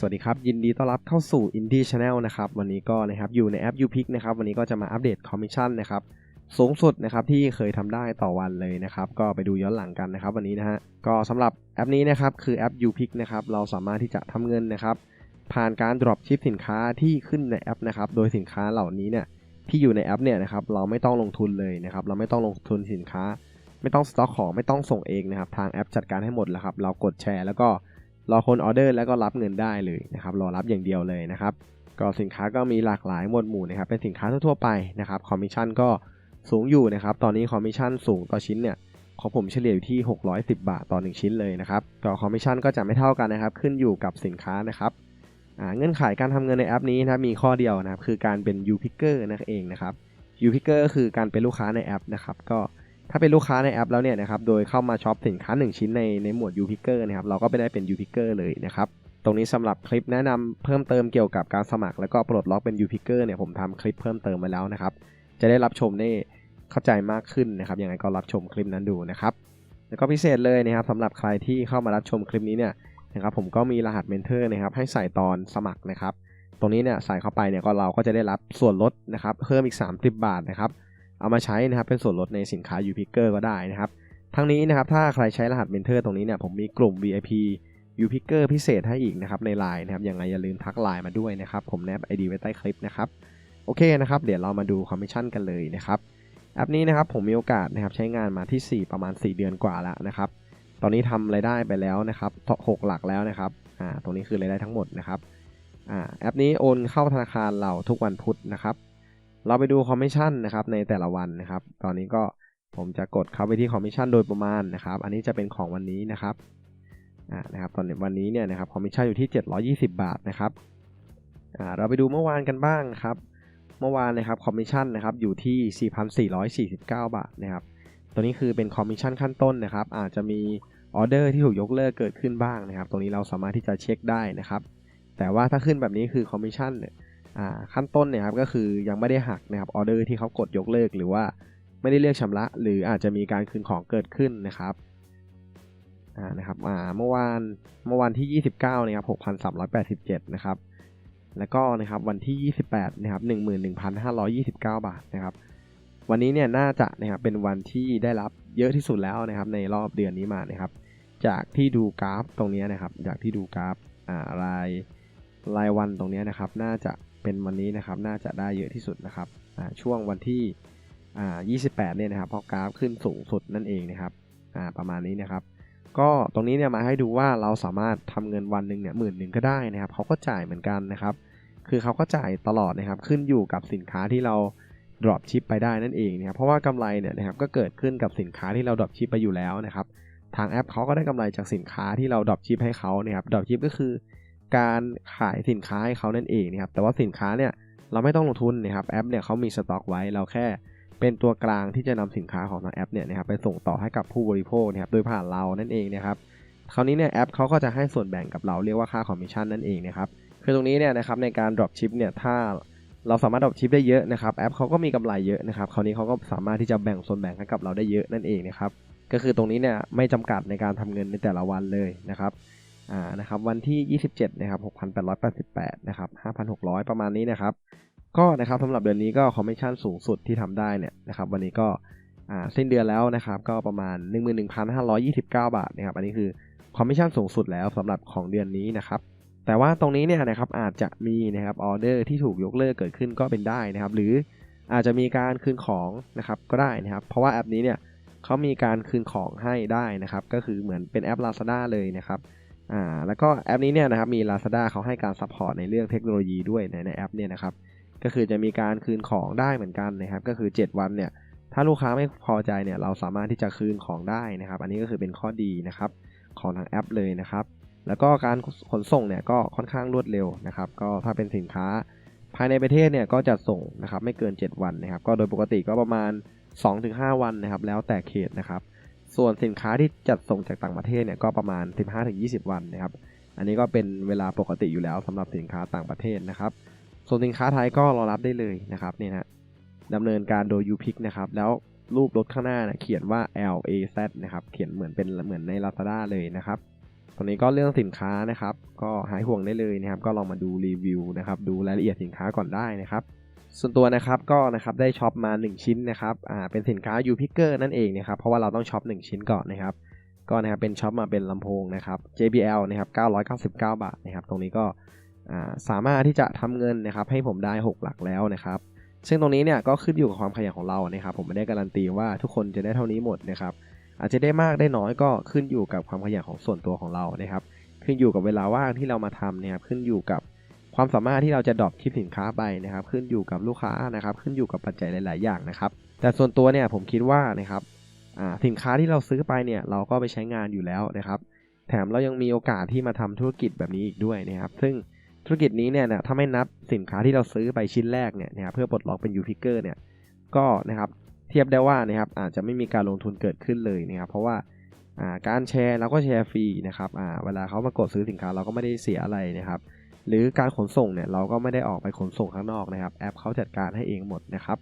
สวัสดีครับ ยินดีต้อนรับเข้าสู่ Indie Channel นะครับ วันนี้ก็นะครับอยู่ในแอป UPick นะครับ วันนี้ก็จะมาอัปเดตคอมมิชชั่นนะครับ สูงสุดนะครับที่เคยทำได้ต่อวันเลยนะครับ ก็ไปดูย้อนหลังกันนะครับ วันนี้นะฮะก็สำหรับแอปนี้นะครับ คือแอป UPick นะครับ เราสามารถที่จะทำเงินนะครับ ผ่านการ drop ship สินค้าที่ขึ้นในแอปนะครับ โดยสินค้าเหล่านี้เนี่ยที่อยู่ในแอปเนี่ยนะครับ เราไม่ต้องลงทุนเลยนะครับ เราไม่ต้องลงทุนสินค้า ไม่ต้องสต็อกของไม่ต้องส่งเองนะครับ ทางแอปจัดการให้หมดแล้วครับ เรากดแชร์แล้วก็ รอคนออเดอร์แล้วก็รับเงินได้เลยนะครับรอรับอย่างเดียวเลยนะครับก็สินค้าก็มีหลากหลายหมวดหมู่นะครับเป็นสินค้าทั่วไปนะครับคอมมิชชั่นก็สูงอยู่นะครับตอนนี้คอมมิชชั่นสูงต่อชิ้นเนี่ยของผมเฉลี่ยอยู่ที่ 610 บาทต่อ 1 ชิ้นเลยนะครับก็คอมมิชชั่นก็จะไม่เท่ากันนะครับ ขึ้นอยู่กับสินค้านะครับเงื่อนไขการทำเงินในแอปนี้นะมีข้อเดียวนะครับคือการเป็น U Picker นั่นเองนะครับ U Picker ก็คือการเป็นลูกค้าในแอปนะครับก็ ถ้าเป็นลูกค้าในแอปแล้วเนี่ยนะครับ โดยเข้ามาช็อปสินค้า 1 ชิ้นในในหมวด U Picker นะครับ เราก็ไม่ได้เป็น U Picker เลยนะครับ ตรงนี้สำหรับคลิปแนะนำเพิ่มเติมเกี่ยวกับการสมัคร แล้วก็ปลดล็อกเป็น U Picker เนี่ยผมทำคลิปเพิ่มเติมมาแล้วนะครับ จะได้รับชมได้เข้าใจมากขึ้นนะครับ ยังไงก็รับชมคลิปนั้นดูนะครับ แล้วก็พิเศษเลยนะครับสำหรับใครที่เข้ามารับชมคลิปนี้เนี่ยนะครับ ผมก็มีรหัสเมนเทอร์นะครับ ให้ใส่ตอนสมัครนะครับ ตรงนี้เนี่ยใส่เข้าไปเนี่ยก็เราก็จะได้รับส่วนลดนะครับ เพิ่มอีก 30 บาทนะครับ เอามาใช้นะครับเป็นส่วนลดในสินค้า u p i c k e r ก็ได้นะครับ ทั้งนี้นะครับถ้าใครใช้รหัสเมนเทอร์ตรงนี้เนี่ยผมมีกลุ่ม VIP u p i c k e r พิเศษให้อีกนะครับใน Line นะครับยังไงอย่าลืมทักไลน์มาด้วยนะครับผมแนบ ID ไว้ใต้คลิปนะครับโอเคนะครับเดี๋ยวเรามาดูคอมมิชชั่นกันเลยนะครับแอปนี้นะครับผมมีโอกาสนะครับใช้งานมาที่ 4 ประมาณ 4 เดือนกว่าแล้วนะครับตอนนี้ทำรายได้ไปแล้วนะครับ6หลักแล้วนะครับอ่าตรงนี้คือรายได้ทั้งหมดนะครับอ่าแอปนี้โอนเข้าธนาคารเราทุกวันพุธนะครับ เราไปดูคอมมิชชั่นนะครับในแต่ละวันนะครับ ตอนนี้ก็ผมจะกดเข้าไปที่คอมมิชชั่นโดยประมาณนะครับ อันนี้จะเป็นของวันนี้นะครับอ่านะครับตอนวันนี้เนี่ยนะครับคอมมิชชั่นอยู่ที่ 720 บาทนะครับอ่าเราไปดูเมื่อวานกันบ้างครับ เมื่อวานนะครับคอมมิชชั่นนะครับอยู่ที่ 4,449 บาทนะครับ ตัวนี้คือเป็นคอมมิชชั่นขั้นต้นนะครับ อาจจะมีออเดอร์ที่ถูกยกเลิกเกิดขึ้นบ้างนะครับ ตรงนี้เราสามารถที่จะเช็คได้นะครับ แต่ว่าถ้าขึ้นแบบนี้คือคอมมิชชั่นเนี่ย ขั้นต้นเนี่ยครับก็คือยังไม่ได้หักนะครับออเดอร์ที่เขากดยกเลิกหรือว่าไม่ได้เรียกชำระ หรืออาจจะมีการคืนของเกิดขึ้นนะครับนะครับเมื่อวานเมื่อวันที่ 29นะครับ6,387นะครับแล้วก็นะครับวันที่ 28นะครับ11,529 บาทนะครับวันนี้เนี่ยน่าจะนะครับเป็นวันที่ได้รับเยอะที่สุดแล้วนะครับในรอบเดือนนี้มานะครับ จากที่ดูกราฟตรงนี้นะครับ จากที่ดูกราฟรายรายวันตรงนี้นะครับ น่าจะ เป็นวันนี้นะครับน่าจะได้เยอะที่สุดนะครับช่วงวันที่ 28 เนี่ยนะครับเพราะกราฟขึ้นสูงสุดนั่นเองนะครับประมาณนี้นะครับ ก็ตรงนี้เนี่ยมาให้ดูว่าเราสามารถทำเงินวันหนึ่งเนี่ยหมื่นหนึ่งก็ได้นะครับเขาก็จ่ายเหมือนกันนะครับ คือเขาก็จ่ายตลอดนะครับขึ้นอยู่กับสินค้าที่เรา drop ship ไปได้นั่นเองนะครับเพราะว่ากำไรเนี่ยนะครับก็เกิดขึ้นกับสินค้าที่เรา drop ship ไปอยู่แล้วนะครับทางแอปเขาก็ได้กำไรจากสินค้าที่เรา drop ship ให้เขานะครับ drop ship ก็คือ การขายสินค้าให้เขานั่นเองนะครับแต่ว่าสินค้าเนี่ยเราไม่ต้องลงทุนนะครับแอปเนี่ยเขามีสต็อกไว้เราแค่เป็นตัวกลางที่จะนำสินค้าของทางแอปเนี่ยนะครับไปส่งต่อให้กับผู้บริโภคนะครับโดยผ่านเรานั่นเองนะครับคราวนี้เนี่ยแอปเขาก็จะให้ส่วนแบ่งกับเราเรียกว่าค่าคอมมิชชั่นนั่นเองนะครับคือตรงนี้เนี่ยนะครับในการ drop ship เนี่ยถ้าเราสามารถ drop ship ได้เยอะนะครับแอปเขาก็มีกำไรเยอะนะครับคราวนี้เขาก็สามารถที่จะแบ่งส่วนแบ่งให้กับเราได้เยอะนั่นเองนะครับก็คือตรงนี้เนี่ยไม่จำกัดในการทำเงินในแต่ละวันเลยนะครับ อ่านะครับวันที่ 27นะครับ6,888นะครับ5,600 ประมาณนี้นะครับก็นะครับสำหรับเดือนนี้ก็คอมมิชชั่นสูงสุดที่ทำได้เนี่ยนะครับวันนี้ก็อ่าสิ้นเดือนแล้วนะครับก็ประมาณ 11,529 บาทนะครับอันนี้คือคอมมิชชั่นสูงสุดแล้วสำหรับของเดือนนี้นะครับแต่ว่าตรงนี้เนี่ยนะครับอาจจะมีนะครับออเดอร์ที่ถูกยกเลิกเกิดขึ้นก็เป็นได้นะครับหรืออาจจะมีการคืนของนะครับก็ได้นะครับ เพราะว่าแอปนี้เนี่ยเขามีการคืนของให้ได้นะครับ ก็คือเหมือนเป็นแอป Lazada เลยนะครับ อ่าแล้วก็แอปนี้เนี่ยนะครับมี Lazada เขาให้การซัพพอร์ตในเรื่องเทคโนโลยีด้วยในในแอปเนี่ยนะครับก็คือจะมีการคืนของได้เหมือนกันนะครับ ก็คือ 7 วันเนี่ยถ้าลูกค้าไม่พอใจเนี่ยเราสามารถที่จะคืนของได้นะครับ อันนี้ก็คือเป็นข้อดีนะครับของทางแอปเลยนะครับ แล้วก็การขนส่งเนี่ยก็ค่อนข้างรวดเร็วนะครับ ก็ถ้าเป็นสินค้าภายในประเทศเนี่ยก็จะส่งนะครับไม่เกิน 7 วันนะครับ ก็โดยปกติก็ประมาณ 2-5 วันนะครับ แล้วแต่เขตนะครับ ส่วนสินค้าที่จัดส่งจากต่างประเทศเนี่ยก็ประมาณ 15-20 วันนะครับ อันนี้ก็เป็นเวลาปกติอยู่แล้วสำหรับสินค้าต่างประเทศนะครับ ส่วนสินค้าไทยก็รอรับได้เลยนะครับเนี่ยนะดำเนินการโดย UPick นะครับแล้วรูปรถข้างหน้านะเขียนว่า LAZ นะครับ เขียนเหมือนเป็นเหมือนใน Lazada เลยนะครับ ตรงนี้ก็เรื่องสินค้านะครับ ก็หายห่วงได้เลยนะครับ ก็ลองมาดูรีวิวนะครับ ดูรายละเอียดสินค้าก่อนได้นะครับ ส่วนตัวนะครับก็นะครับได้ช็อปมา 1 ชิ้นนะครับอ่าเป็นสินค้า u p i c k e r นั่นเองนะครับเพราะว่าเราต้องช็อป1 ชิ้นก่อนนะครับก็นะครับเป็นช็อปมาเป็นลำโพงนะครับ JBL นะครับ999 บาทนะครับตรงนี้ก็อ่าสามารถที่จะทำเงินนะครับให้ผมได้ 6 หลักแล้วนะครับซึ่งตรงนี้เนี่ยก็ขึ้นอยู่กับความขยันของเรานะครับ ผมไม่ได้การันตีว่าทุกคนจะได้เท่านี้หมดนะครับอาจจะได้มากได้น้อยก็ขึ้นอยู่กับความขยันของส่วนตัวของเรานะครับ ขึ้นอยู่กับเวลาว่างที่เรามาทำนะครับขึ้นอยู่กับ ความสามารถที่เราจะดรอปคลิปสินค้าไปนะครับ ขึ้นอยู่กับลูกค้านะครับ ขึ้นอยู่กับปัจจัยหลาย ๆ อย่างนะครับ แต่ส่วนตัวเนี่ยผมคิดว่านะครับสินค้าที่เราซื้อไปเนี่ยเราก็ไปใช้งานอยู่แล้วนะครับ แถมเรายังมีโอกาสที่มาทำธุรกิจแบบนี้อีกด้วยนะครับ ซึ่งธุรกิจนี้เนี่ยถ้าไม่นับสินค้าที่เราซื้อไปชิ้นแรกเนี่ยนะครับเพื่อปลดล็อกเป็นยูพิเกอร์เนี่ยก็นะครับเทียบได้ว่านะครับอาจจะไม่มีการลงทุนเกิดขึ้นเลยนะครับ เพราะว่าการแชร์เราก็แชร์ฟรีนะครับเวลาเขามากดซื้อสินค้าเราก็ไม่ได้เสียอะไรนะครับ หรือการขนส่งเนี่ยเราก็ไม่ได้ออกไปขนส่งข้างนอกนะครับ แอปเขาจัดการให้เองหมดนะครับ